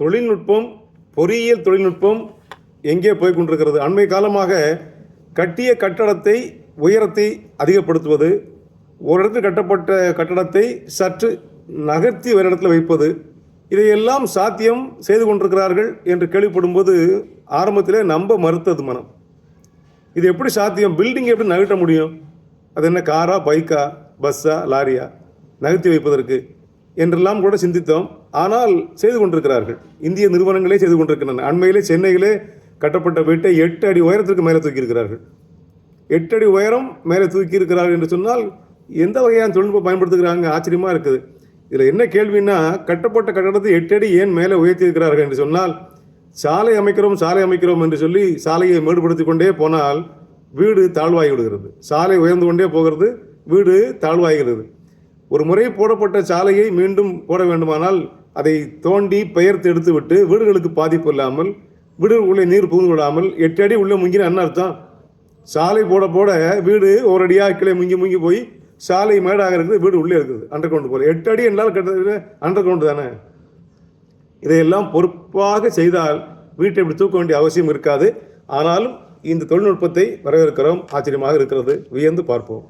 தொழில்நுட்பம் பொறியியல் தொழில்நுட்பம் எங்கே போய் கொண்டிருக்கிறது? அண்மை காலமாக கட்டிய கட்டடத்தை உயரத்தை அதிகப்படுத்துவது ஒரு இடத்தில் கட்டப்பட்ட கட்டடத்தை சற்று நகர்த்தி ஒரு இடத்துல வைப்பது இதையெல்லாம் சாத்தியம் செய்து கொண்டிருக்கிறார்கள் என்று கேள்விப்படும்போது ஆரம்பத்திலே நம்ப மறுத்தது மனம். இது எப்படி சாத்தியம்? பில்டிங் எப்படி நகர்த்த முடியும்? அது என்ன காரா பைக்கா பஸ்ஸா லாரியா? நகர்த்தி வைப்பதற்கு. என்றெல்லாம் கூட சிந்தித்தோம். ஆனால் செய்து கொண்டிருக்கிறார்கள். இந்திய நிறுவனங்களே செய்து கொண்டிருக்கின்றன. அண்மையிலே சென்னையிலே கட்டப்பட்ட வீட்டை எட்டு அடி உயரத்திற்கு மேலே தூக்கியிருக்கிறார்கள். எட்டு அடி உயரம் மேலே தூக்கி இருக்கிறார்கள் என்று சொன்னால் எந்த வகையான தொழில்நுட்பம் பயன்படுத்துகிறாங்க? ஆச்சரியமாக இருக்குது. இதில் என்ன கேள்வின்னா கட்டப்பட்ட கட்டடத்தை எட்டு அடி ஏன் மேலே உயர்த்தியிருக்கிறார்கள் என்று சொன்னால் சாலை அமைக்கிறோம் சாலை அமைக்கிறோம் என்று சொல்லி சாலையை மேடுபடுத்தி கொண்டே போனால் வீடு தாழ்வாகி விடுகிறது. சாலை உயர்ந்து கொண்டே போகிறது வீடு தாழ்வாகிறது. ஒரு முறை போடப்பட்ட சாலையை மீண்டும் போட வேண்டுமானால் அதை தோண்டி பெயர்த்து எடுத்துவிட்டு வீடுகளுக்கு பாதிப்பு இல்லாமல் வீடுகளுக்குள்ளே நீர் புகுந்து விடாமல் எட்டு அடி உள்ளே முங்கின என்ன அர்த்தம். சாலை போட போட வீடு ஒரு அடியாக கீழே முங்கி முங்கி போய் சாலை மேடாக இருக்குது வீடு உள்ளே இருக்குது அண்டர் கிரவுண்டு போல. எட்டு அடி என்றால் கிட்டத்தட்ட அண்டர் கிரவுண்டு தானே. இதையெல்லாம் பொறுப்பாக செய்தால் வீட்டை இப்படி தூக்க வேண்டிய அவசியம் இருக்காது. ஆனாலும் இந்த தொழில்நுட்பத்தை வரவேற்கிறோம். ஆச்சரியமாக இருக்கிறது. வியந்து பார்ப்போம்.